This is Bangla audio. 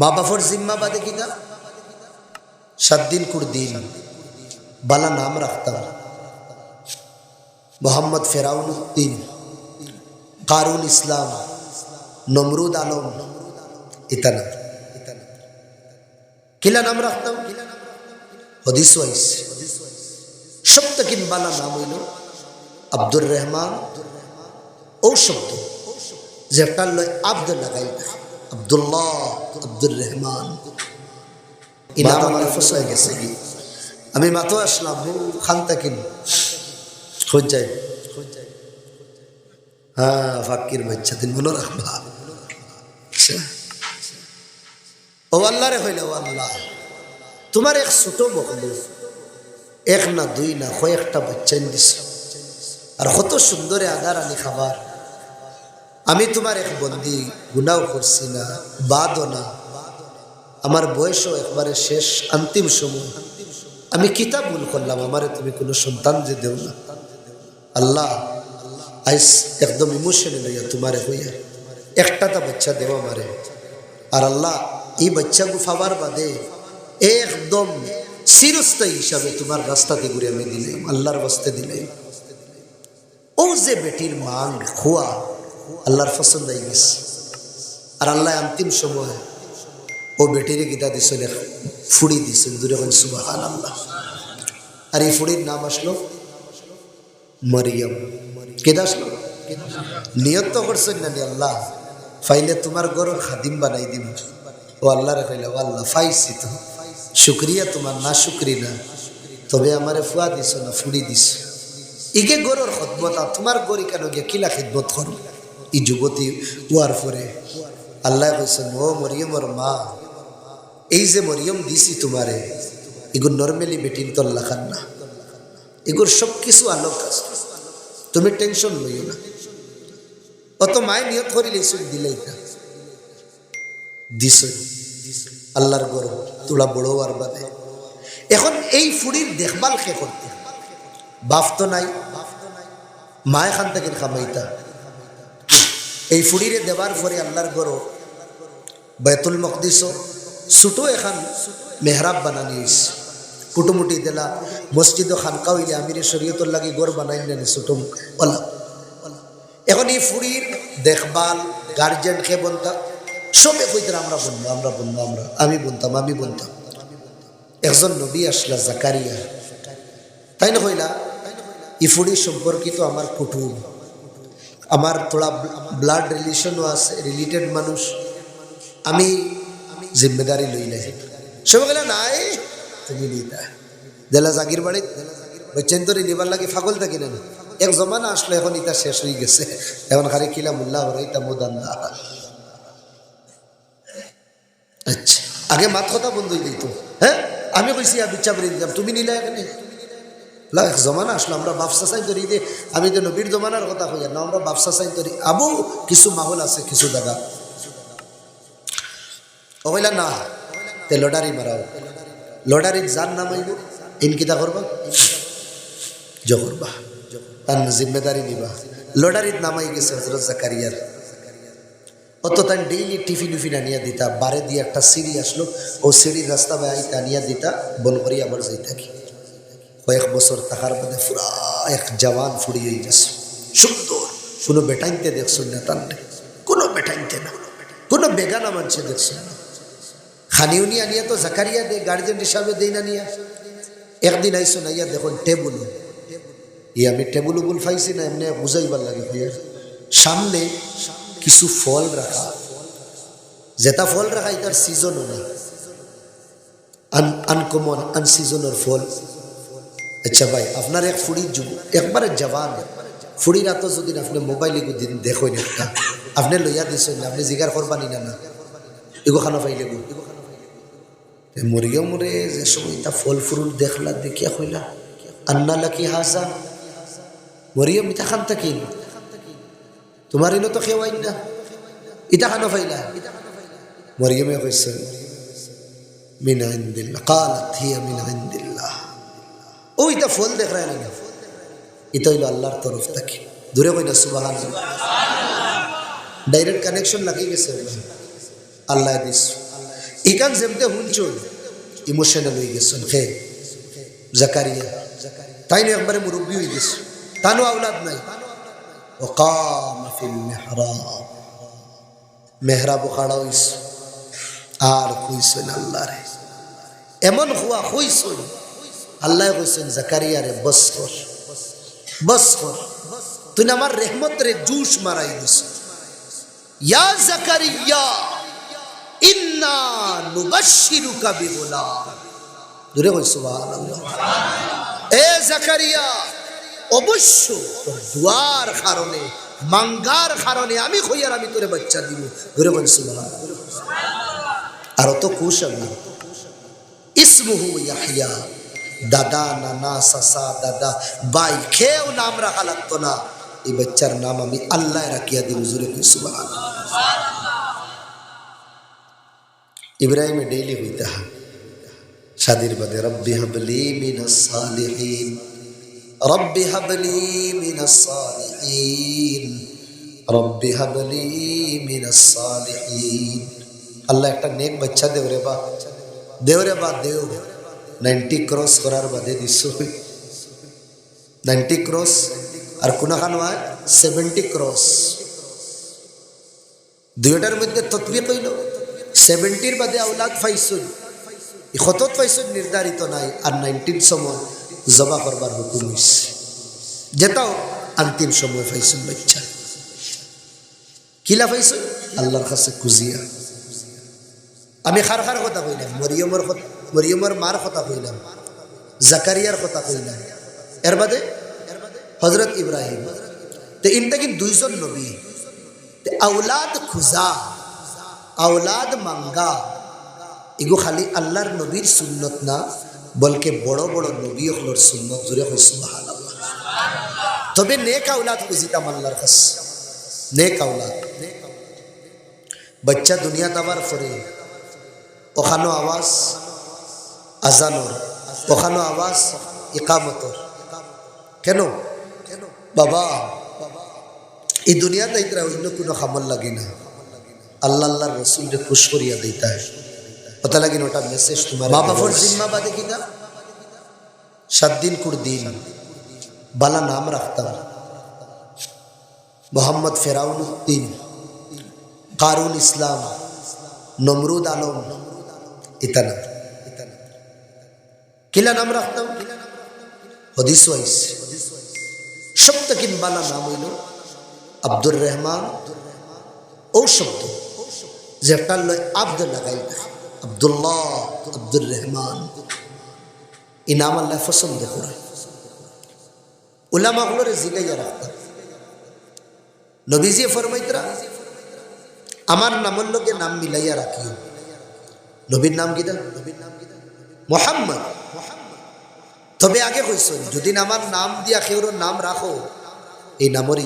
মা বাফর জিম্মা বাদে কিনা? সাত দিন কুর দিন বালা নাম রাখতাম। মোহাম্মদ ফেরাউন উদ্দিন কারুল ইসলাম, নমরুদ আলম, ইতানা। কিলা নাম রাখতাম? হদিস ওয়াইস। সপ্তকিন বালা নাম হইল আব্দুর রহমান। ও শব্দ লয় আব্দ লাগাই আব্দুল্লাহ আব্দুর রহমান। ইনাম আমার ফসাই গেছে। আমি মাতো আসলাম খান তাকিন খোঁজ যায় হ্যাঁ ফাকির বাচ্চা দিন মনে রাখবা। ও আল্লাহ রে হইলে ও আল্লাহ। তোমার এক ছোট বকলু এক না দুই না কয়েকটা বাচ্চা দিস আর কত সুন্দরে আধার আনি খাবার। আমি তোমার এক বন্দি গুনাও করছি না, বাদও না। আমার বয়সও একবারে শেষ, অন্তিম সময়। আমি কিতাব ভুল করলাম, আমারে তুমি কোনো সন্তান যে দেও না। আল্লাহ, আইস একদম ইমোশনে লইয়া তোমারে হইয়া একটাটা বাচ্চা দেও আমারে। আর আল্লাহ, এই বাচ্চা গুফাবার বাদে একদম চিরস্থায়ী হিসাবে তোমার রাস্তাতে ঘুরে আমি দিলাম, আল্লাহর বস্তে দিলাম। ও যে বেটির মান খোয়া আল্লাহর পছন্দ হয়ে গেছে। আর আল্লাহ অন্তিম সময় ও বেটিরে গীতা দিছিল ফুড়ি দিছিল দূরে কোন সুবাহ আল্লাহ আর এই ফুড়ির নাম আসলো মরিয়ম। কেদা আসলো? নিয়ত তো করছেন না আল্লাহ। ফাইলে তোমার গরম খাদিম বানাই দিব ও আল্লাহ রে কইলে, ও আল্লাহ, ফাইছি তো। শুক্রিয়া তোমার, না শুক্রি না। তবে আমারে ফুয়া দিছ না, ফুড়ি দিছ। ইগে গরুর খদমত তোমার গরি কেন গিয়ে কিলা খিদমত করো? ই যুবতী উয়ার পরে আল্লাহ কইছেন ও মরিয়মর মা, এই যে মরিয়ম দিছি তোমারে, এগুলো নর্মালি বেটির তল্লা খান না। এগুলোর সব কিছু আলোক আছে। তুমি টেনশন লইও না। অত মায় নিয়ত করি লইছ দিলেই না। দিস আল্লাহর গরম, তোলা বড় আর বাদে। এখন এই ফুড়ির দেখভাল কে করতে? বাপ তো নাই। মা এখান থেকে খামাইতা। এই ফুড়িরে দেবার পরে আল্লাহর গরো বেতুল মকদিস ছোটো এখান মেহরাব বানানিস কুটুমুটি দিলা, মসজিদ খানকা হইলে আমির শরীয়তর লাগি গড় বানাই নেন ছোটো ওলা। এখন এই ফুড়ির দেখভাল গার্জেন কে বলতাম সবে কইতেন আমরা বলব আমরা বলব আমরা, আমি বলতাম আমি বলতাম একজন নবী আসলা জাকারিয়া। তাই না হইলা ইফুড়ি সম্পর্কিত আমার কুটুম। আমার থোড়া ব্লাড রিলেশনও আছে রিলেটেড মানুষ। আমি জিম্মেদারি লইলাই সবাই গেলে নাই, তুমি নিতা জেলা জাগির বাড়িত বৈচেন্তরি নিবার লাগে ফাগল থাকি না এক জমানা আসলো, এখন ইটা শেষ হয়ে গেছে। এখন খালি কিলা মুল্লা হরে ইটা মোদান্দা আচ্ছা আগে মাত কথা বন্ধ হয়ে দিত। হ্যাঁ আমি কইছি করে দিতাম। তুমি নিলে এখানে? লা জমানা আসলো, আমরা বাপসা সাইন ধরি দে। আমি তো নবীর জমানার কথা কই না, আমরা বাপসা সাইন ধরি। আবু, কিছু মাহল আছে, কিছু জায়গা ওইলা না, তে লটারি মারাও। লটারি যার নাম আইব ইন কিতা করবা? জ করবা। তার জিম্মেদারি নিবা। লটারির নামাই গেছে হজরত জাকারিয়ার। অত তাই ডেইলি টিফিন উফিন আনিয়া দিতা, বারে দিয়ে একটা সিঁড়ি আসলো। ও সিঁড়ির রাস্তা বাই আনিয়া দিতা, বন করি আবার যাই থাকি কয়েক বছর থাকার মধ্যে পুরা এক জওয়ান ফুড়ি হয়ে গেছে। সুন্দর। কোনো বেটাইনতে দেখছ না তার কোনো বেটাইনতে না। কোনো বেগানা মানছে দেখছ না। খানিউনি আনিয়া তো জাকারিয়া দে গার্জেন হিসাবে দেই না নিয়া। একদিন আইসো না, ইয়া দেখুন টেবুল। ই আমি টেবুল উবুল পাইছি না, এমনি বুঝাইবার লাগে ভাইয়া সামনে কিছু ফল রাখা। যেটা ফল রাখা, এটার সিজনও না আন আনকমন, আনসিজনের ফল। আচ্ছা ভাই, আপনার এক ফুড়ি যুব, একবারে জবান ফুড়ির আতো যদি আপনি মোবাইল এগু দিন দেখেন একটা। আপনি লইয়া দিছেন আপনি জিগার করবানি না না। এগো খানা পাইলে গো মরিও মরে যে সময় তা ফল ফুরুল দেখলা, দেখিয়া কইলা, আন্না লাকি হাসা মরিয়ম ইটা খান থাকি তোমার ইনো তো খেওয়াই না। ইটা খানো ফাইলা মরিয়মে কইছেন মিনা ইন্দিল্লা কালাত হিয়া মিনা ইন্দিল্লাহ। ও এটা ফল দেখ রায় না এটা হইলো আল্লাহর তরফ থেকে দূরে কই না সুবাহান ডাইরেক্ট কানেকশন লাগিয়ে গেছে আল্লাহ দিস ইকান যেমতে শুনছুন ইমোশনাল হয়ে গেছেন খে জাকারিয়া তাই না একবারে মুরব্বী হয়ে গেছে তানো আওলাদ নাই وقام في المحراب মেহরাব খাড়া হইস আর কইছেন আল্লাহ রে এমন হওয়া হইছেন আল্লাহ কইছেন জাকারিয়া রে বস কর বস কর তুই আমার রে জুস মারাই দিস। ইয়া জাকারিয়া, ইন্না নুবাশশিরুকা বিগুলাম। দূরে কই সুবহানাল্লাহ। এ জাকারিয়া অবশ্য দুয়ার কারণে, মাঙ্গার কারণে আমি কইয়ার আমি তোরে বাচ্চা দিব। দূরে কই আর অত খুশ আমি ইসমুহু ইয়াহিয়া। দাদা, নানা, সাসা, দাদা বাই খেয়েও নাম রাখা লাগতো না। এই বাচ্চার নাম আমি আল্লাহ রাখিয়া দিল জুরে সুবহানাল্লাহ। ইব্রাহিমে ডেইলি হইতে হয়। শাদির বাদে, রব্বি হাবলি মিনাস সালিহিন, রব্বি হাবলি মিনাস সালিহিন, রব্বি হাবলি মিনাস সালিহিন। আল্লাহ একটা নেক বাচ্চা দেও রে বা, দেও রে বা, দেও। নাইনটি ক্রস করার বাদে দিস নাইনটি ক্রস, আর কোনখান হয়? Seventy cross. দুইটার মধ্যে তৎবি কইল সেভেন্টির বাদে আউলাদ পাইছুন শতত পাইছুন নির্ধারিত নাই, আর নাইনটিন সময় জমা করবার হুকুম হয়েছে যেটাও আন্তিম সময় পাইছুন বাচ্চা। কিলা পাইছুন আল্লাহর কাছে কুজিয়া আমি খার খার কথা কইলাম, মরিয়মর কথা। মরিয়মর মার কথা কইলাম, জাকারিয়ার কথা কইলাম। এর বাদে হজরত ইব্রাহিম। তো ইনটা কিন্তু দুইজন নবী। আউলাদ খুজা আউলাদ মাঙ্গা। এগো খালি আল্লাহর নবীর সুন্নত না, বলকে বড় বড় নবী হলোর সুন্নত জুড়ে হয়েছে তবে নেক আউলাদ খুঁজিতাম আল্লাহর কাছে। নেক আউলাদ বাচ্চা দুনিয়া দাবার পরে ওখানো আওয়াজ আজানোর ওখানো আওয়াজ ইকামতর কেন? বাবা এই দুনিয়াতে ইতরা অন্য কোনো খামল লাগে না। আল্লাহ আল্লাহর রসুলকে খুশ করিয়া দিতে হয়। কথা লাগে ওটা মেসেজ তোমার মা বাবার জিম্মাবাদে কিনা সাত দিন কুর দিন বালা নাম রাখতাম। মোহাম্মদ ফেরাউন উদ্দিন কারুল ইসলাম নমরুদ আলম ইতানা। কিলা নাম রাখতাম? হদিস ওয়াইস। সপ্তকিন বালা নাম হইল আব্দুর রহমান। ও শব্দ যেটা লয় আব্দ লাগাই আবদুল্লাহ আব্দুর রহমান। এই নাম আল্লাহ পছন্দ করে। উলামাগুলোরে জিগাইয়া রাখতাম। নবীজি ফরমাইতরা আমার নামের লোকে নাম মিলাইয়া রাখিও। নবীর নাম কিনা নবীর নাম কিনা মোহাম্মদ। তবে আগে কইস যদি আমার নাম দিয়া কেউর নাম রাখো এই নামর